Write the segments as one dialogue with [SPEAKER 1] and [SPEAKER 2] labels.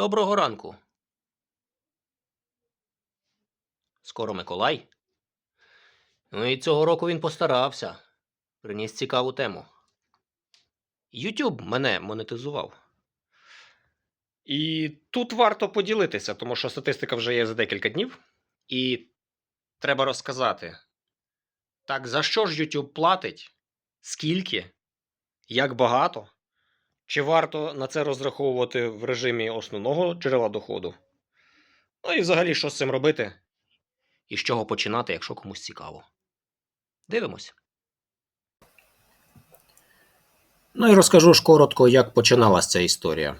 [SPEAKER 1] Доброго ранку. Скоро Миколай. Ну і цього року він постарався. Приніс цікаву тему. YouTube мене монетизував.
[SPEAKER 2] І тут варто поділитися, тому що статистика вже є за декілька днів, і треба розказати. Так, за що ж YouTube платить? Скільки? Як багато? Чи варто на це розраховувати в режимі основного джерела доходу? Ну і взагалі, що з цим робити?
[SPEAKER 1] І з чого починати, якщо комусь цікаво. Дивимось.
[SPEAKER 2] Ну і розкажу ж коротко, як починалася ця історія.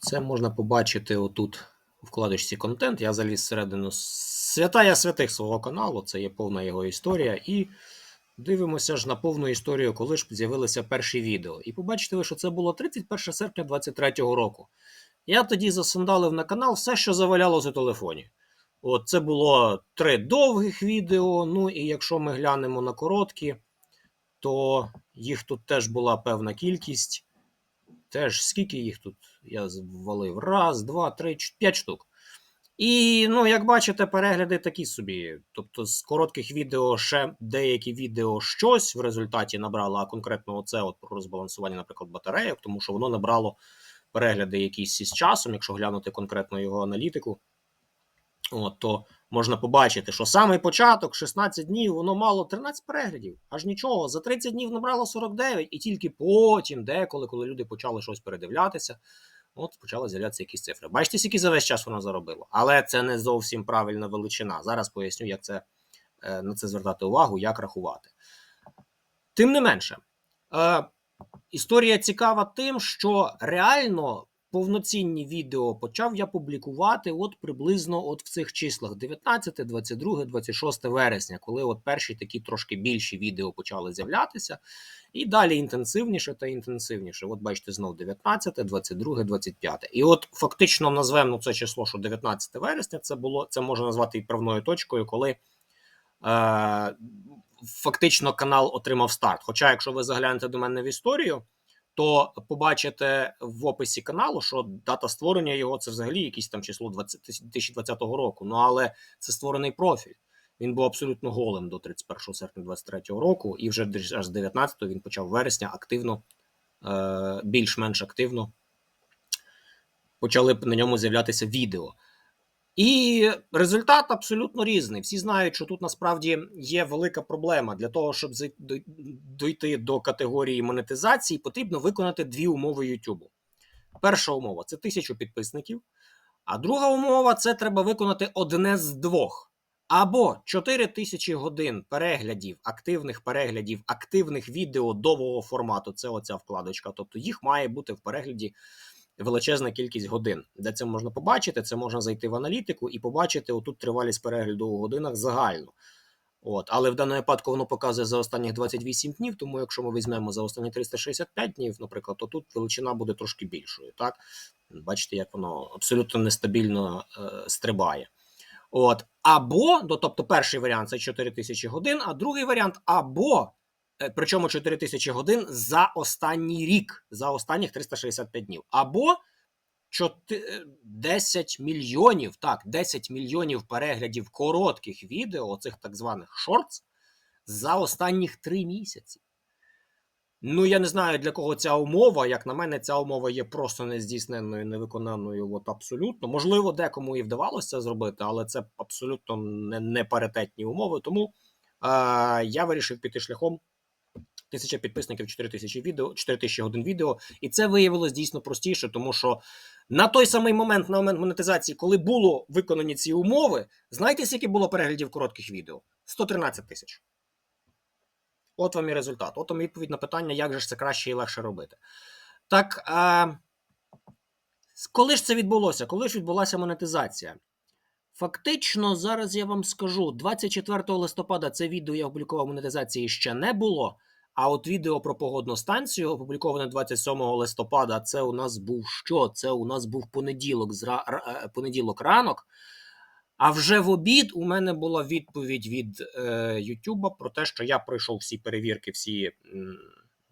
[SPEAKER 2] Це можна побачити отут у вкладочці контент. Я заліз всередину святая святих свого каналу, це є повна його історія. І дивимося ж на повну історію, коли ж з'явилися перші відео. І побачите ви, що це було 31 серпня 2023 року. Я тоді засандалив на канал все, що завалялося у телефоні. От це було три довгих відео. Ну і якщо ми глянемо на короткі, то їх тут теж була певна кількість. Теж скільки їх тут я ввалив? Раз, два, три, п'ять штук. І, ну, як бачите, перегляди такі собі. Тобто, з коротких відео ще деякі відео щось в результаті набрало, а конкретно оце от про розбалансування, наприклад, батарейок, тому що воно набрало перегляди якісь із часом, якщо глянути конкретно його аналітику. От, то можна побачити, що самий початок, 16 днів, воно мало 13 переглядів. Аж нічого. За 30 днів набрало 49, і тільки потім, деколи, коли люди почали щось передивлятися, от почали з'являтися якісь цифри. Бачите, скільки за весь час воно заробило. Але це не зовсім правильна величина. Зараз поясню, як це, е, на це звертати увагу, як рахувати. Тим не менше, е, історія цікава тим, що реально повноцінні відео почав я публікувати от приблизно от в цих числах 19, 22, 26 вересня, коли от перші такі трошки більші відео почали з'являтися, і далі інтенсивніше та інтенсивніше. От бачите, знов 19, 22, 25. І от фактично назвемо це число, що 19 вересня, це було це можна назвати відправною точкою, коли. Е, Фактично канал отримав старт. Хоча, якщо ви заглянете до мене в історію, то побачите в описі каналу, що дата створення його це взагалі якесь там число 20, 2020 року. Ну але це створений профіль. Він був абсолютно голим до 31 серпня 2023 року, і вже аж з 19-го він почав вересня активно, е, більш-менш активно почали на ньому з'являтися відео. І результат абсолютно різний. Всі знають, що тут насправді є велика проблема. Для того, щоб дойти до категорії монетизації, потрібно виконати дві умови YouTube. Перша умова це тисячу підписників, а друга умова це треба виконати одне з двох. Або 4 тисячі годин переглядів, активних переглядів, активних відео довгого формату. Це оця вкладочка. Тобто їх має бути в перегляді величезна кількість годин. Де це можна побачити? Це можна зайти в аналітику і побачити отут тривалість перегляду у годинах загально. От, але в даному випадку воно показує за останніх 28 днів. Тому якщо ми візьмемо за останні 365 днів, наприклад, то тут величина буде трошки більшою. Так, бачите, як воно абсолютно нестабільно е, стрибає. От, або, ну, тобто, перший варіант це 4000 годин, а другий варіант або Причому 4 тисячі годин за останній рік, за останніх 365 днів. Або е, 10 мільйонів, так, 10 мільйонів переглядів коротких відео, оцих так званих шортс, за останніх 3 місяці. Ну, я не знаю, для кого ця умова. Як на мене, ця умова є просто нездійсненною, невиконаною. От абсолютно. Можливо, декому і вдавалося зробити, але це абсолютно не паритетні умови. Тому е, я вирішив піти шляхом тисяча підписників, 4 тисячі відео, 4 тисячі годин відео. І це виявилось дійсно простіше, тому що на той самий момент, на момент монетизації, коли було виконані ці умови, знаєте, скільки було переглядів коротких відео? 113 тисяч. От вам і результат. От вам відповідь на питання, як же ж це краще і легше робити. Так, а, коли ж це відбулося? Коли ж відбулася монетизація? Фактично, зараз я вам скажу: 24 листопада це відео я опублікував монетизації ще не було. А от відео про погодну станцію, опубліковане 27 листопада, це у нас був що? Це у нас був понеділок, зра... е, понеділок ранок. А вже в обід у мене була відповідь від е, Ютуба про те, що я пройшов всі перевірки, всі,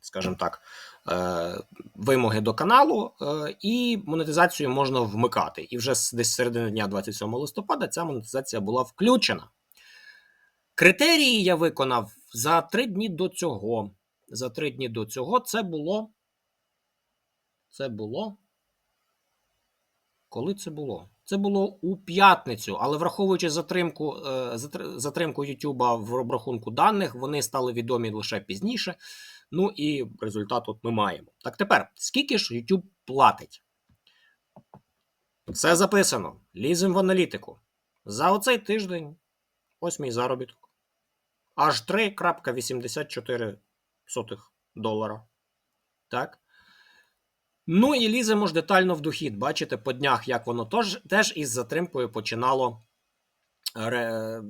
[SPEAKER 2] скажімо так, е, вимоги до каналу, е, і монетизацію можна вмикати. І вже десь середини дня 27 листопада ця монетизація була включена. Критерії я виконав за три дні до цього. За три дні до цього це було. Це було. Коли це було? Це було у п'ятницю, але враховуючи затримку, е, затримку YouTube в обрахунку даних, вони стали відомі лише пізніше. Ну і результат от ми маємо. Так тепер, скільки ж YouTube платить? Все записано. Ліземо в аналітику. За оцей тиждень ось мій заробіток. Аж 3,84 долара. Так. Ну і ліземо ж детально в дохід. Бачите по днях, як воно тож, теж із затримкою починало ре,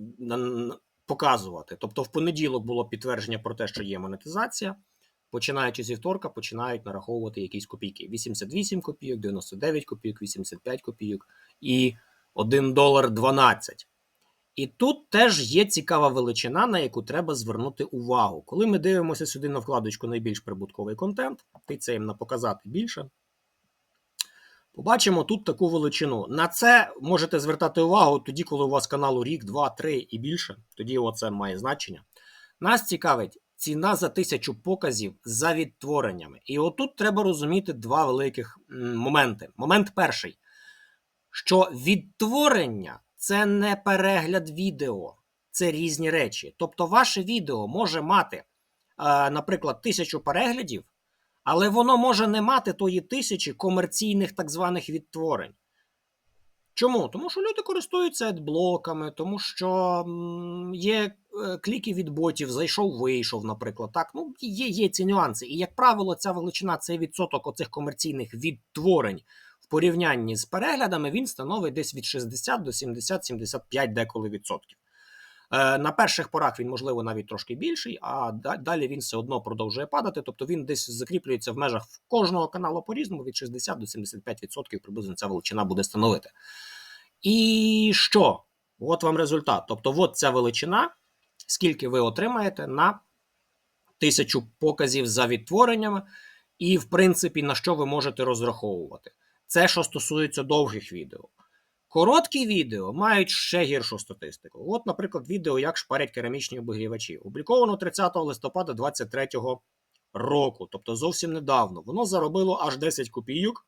[SPEAKER 2] показувати. Тобто, в понеділок було підтвердження про те, що є монетизація. Починаючи зі вівторка, починають нараховувати якісь копійки: 88 копійок, 99 копійок, 85 копійок і 1 долар 12. І тут теж є цікава величина, на яку треба звернути увагу. Коли ми дивимося сюди на вкладочку найбільш прибутковий контент, тицяємо на показати більше. Побачимо тут таку величину. На це можете звертати увагу тоді, коли у вас каналу рік, два, три і більше. Тоді оце має значення. Нас цікавить ціна за тисячу показів за відтвореннями. І отут треба розуміти два великих моменти. Момент перший, що відтворення це не перегляд відео, це різні речі. Тобто, ваше відео може мати, наприклад, тисячу переглядів, але воно може не мати тої тисячі комерційних так званих відтворень. Чому? Тому що люди користуються адблоками, тому що є е, кліки від ботів, зайшов, вийшов, наприклад. Так, ну є, є ці нюанси. І, як правило, ця величина, цей відсоток оцих комерційних відтворень порівнянні з переглядами, він становить десь від 60 до 70-75 деколи відсотків. Е, На перших порах він, можливо, навіть трошки більший, а далі він все одно продовжує падати. Тобто він десь закріплюється в межах кожного каналу по-різному від 60 до 75% приблизно ця величина буде становити. І що? От вам результат. Тобто, от ця величина, скільки ви отримаєте на тисячу показів за відтвореннями, і, в принципі, на що ви можете розраховувати. Це що стосується довгих відео. Короткі відео мають ще гіршу статистику. От, наприклад, відео, як шпарять керамічні обігрівачі. Опубліковано 30 листопада 2023 року, тобто зовсім недавно. Воно заробило аж 10 копійок.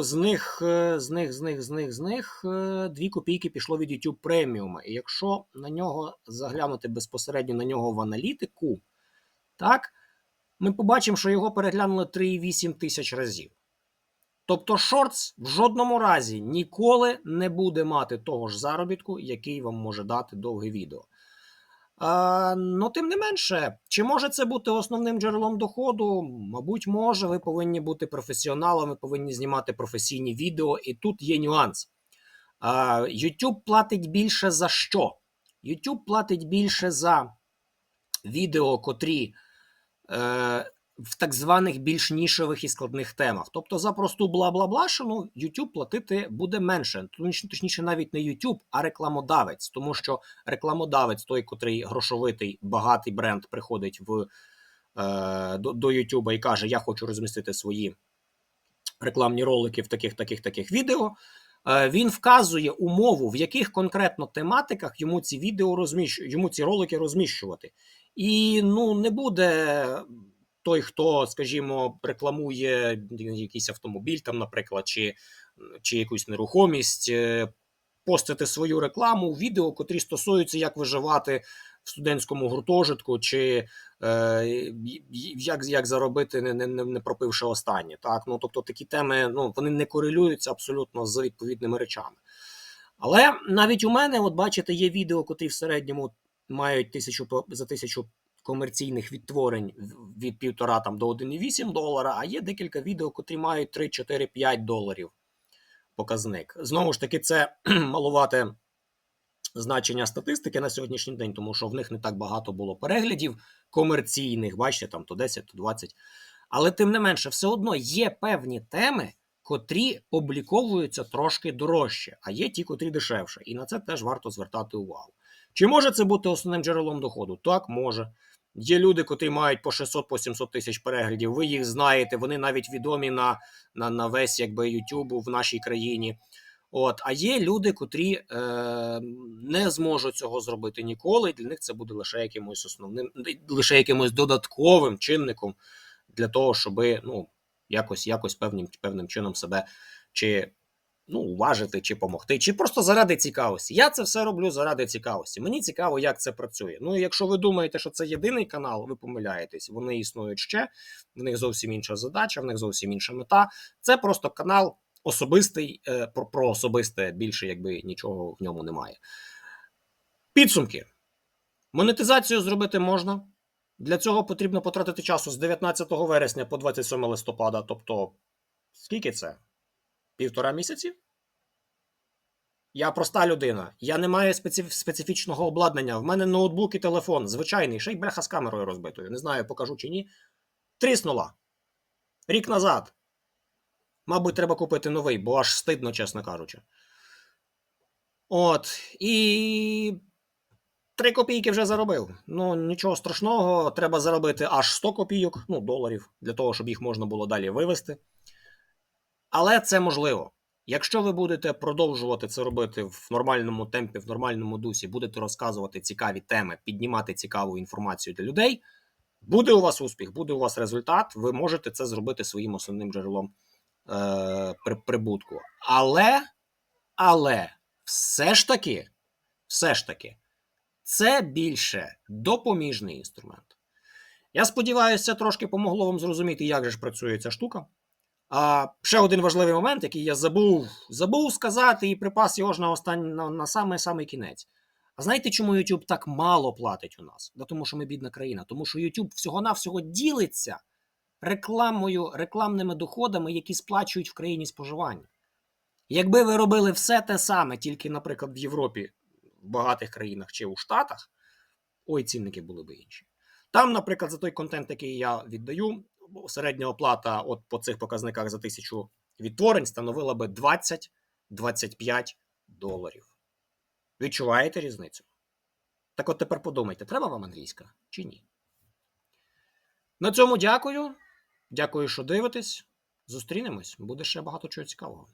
[SPEAKER 2] З них, е, з них, з них, з них, з них 2 копійки пішло від YouTube преміума. І якщо на нього заглянути безпосередньо на нього в аналітику, так, ми побачимо, що його переглянули 3,8 тисяч разів. Тобто Shorts в жодному разі ніколи не буде мати того ж заробітку, який вам може дати довге відео. А, ну, тим не менше, чи може це бути основним джерелом доходу? Мабуть, може. Ви повинні бути професіоналами, повинні знімати професійні відео, і тут є нюанс. А, YouTube платить більше за що? YouTube платить більше за відео, котрі е, в так званих більш нішевих і складних темах. Тобто за просту бла-бла-блашину YouTube платити буде менше. Точ- Точніше, навіть не YouTube, а рекламодавець. Тому що рекламодавець, той, котрий грошовитий, багатий бренд, приходить в, е, до, до YouTube і каже: Я хочу розмістити свої рекламні ролики в таких, таких, таких відео. Е, Він вказує умову, в яких конкретно тематиках йому ці відео розміщ... йому ці ролики розміщувати. І ну не буде той, хто, скажімо, рекламує якийсь автомобіль, там, наприклад, чи, чи якусь нерухомість, е, постити свою рекламу відео, котрі стосуються, як виживати в студентському гуртожитку, чи е, як, як заробити, не, не не пропивши останнє. Так? Ну, тобто такі теми ну, вони не корелюються абсолютно з відповідними речами. Але навіть у мене, от бачите, є відео, котрі в середньому мають тисячу за тисячу комерційних відтворень від півтора там до 1,8 долара, а є декілька відео, котрі мають 3, 4, 5 доларів показник. Знову ж таки, це малувате значення статистики на сьогоднішній день, тому що в них не так багато було переглядів комерційних, бачите, там то 10, то 20. Але тим не менше, все одно є певні теми, котрі обліковуються трошки дорожче, а є ті, котрі дешевше. І на це теж варто звертати увагу. Чи може це бути основним джерелом доходу? Так, може. Є люди, котрі мають по 600 по 700 тисяч переглядів. Ви їх знаєте, вони навіть відомі на, на, на весь якби YouTube в нашій країні. От, а є люди, котрі е, не зможуть цього зробити ніколи. і Для них це буде лише якимось основним, лише якимось додатковим чинником для того, щоб ну, якось, якось певним, певним чином себе чи ну, уважити, чи допомогти, чи просто заради цікавості. Я це все роблю заради цікавості. Мені цікаво, як це працює. Ну, якщо ви думаєте, що це єдиний канал, ви помиляєтесь. Вони існують ще, в них зовсім інша задача, в них зовсім інша мета. Це просто канал особистий, е, про, про особисте більше, якби нічого в ньому немає. Підсумки. Монетизацію зробити можна. Для цього потрібно потратити часу з 19 вересня по 27 листопада. Тобто, скільки це? Півтора місяці? Я проста людина. Я не маю специф- специфічного обладнання. В мене ноутбук і телефон, звичайний, ще й бляха з камерою розбитою. Не знаю, покажу чи ні. Тріснула. Рік назад. Мабуть, треба купити новий, бо аж стидно, чесно кажучи. От. І. Три копійки вже заробив. Ну, нічого страшного, треба заробити аж 100 копійок, ну, доларів, для того, щоб їх можна було далі вивести. Але це можливо. Якщо ви будете продовжувати це робити в нормальному темпі, в нормальному дусі, будете розказувати цікаві теми, піднімати цікаву інформацію для людей, буде у вас успіх, буде у вас результат, ви можете це зробити своїм основним джерелом е, при, прибутку. Але, але, все ж таки, все ж таки, це більше допоміжний інструмент. Я сподіваюся, це трошки помогло вам зрозуміти, як же ж працює ця штука. А ще один важливий момент, який я забув, забув сказати і припас його ж на останній на, на самий самий кінець. А знаєте, чому YouTube так мало платить у нас? Да тому що ми бідна країна, тому що YouTube всього-навсього ділиться рекламою, рекламними доходами, які сплачують в країні споживання. Якби ви робили все те саме, тільки, наприклад, в Європі, в багатих країнах чи у Штатах, ой, цінники були б інші. Там, наприклад, за той контент, який я віддаю, середня оплата от по цих показниках за тисячу відтворень становила би 20-25 доларів. Відчуваєте різницю? Так от тепер подумайте, треба вам англійська чи ні? На цьому дякую. Дякую, що дивитесь. Зустрінемось. Буде ще багато чого цікавого.